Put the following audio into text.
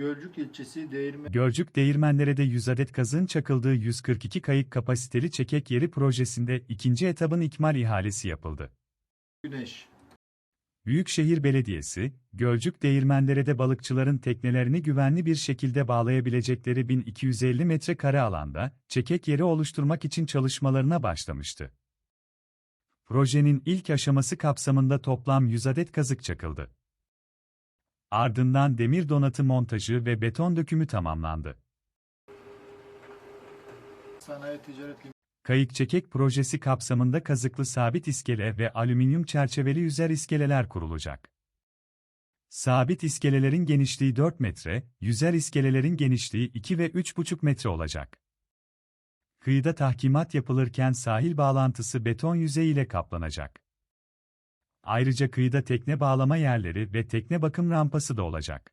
Gölcük ilçesi Değirmen Gölcük Değirmendere'de 100 adet kazığın çakıldığı 142 kayık kapasiteli çekek yeri projesinde ikinci etabın ikmal ihalesi yapıldı. Güneş. Büyükşehir Belediyesi, Gölcük Değirmendere'de balıkçıların teknelerini güvenli bir şekilde bağlayabilecekleri 1250 metrekare alanda, çekek yeri oluşturmak için çalışmalarına başlamıştı. Projenin ilk aşaması kapsamında toplam 100 adet kazık çakıldı. Ardından demir donatı montajı ve beton dökümü tamamlandı. Sanayi Ticaret Kayık çekek projesi kapsamında kazıklı sabit iskele ve alüminyum çerçeveli yüzer iskeleler kurulacak. Sabit iskelelerin genişliği 4 metre, yüzer iskelelerin genişliği 2 ve 3,5 metre olacak. Kıyıda tahkimat yapılırken sahil bağlantısı beton yüzey ile kaplanacak. Ayrıca kıyıda tekne bağlama yerleri ve tekne bakım rampası da olacak.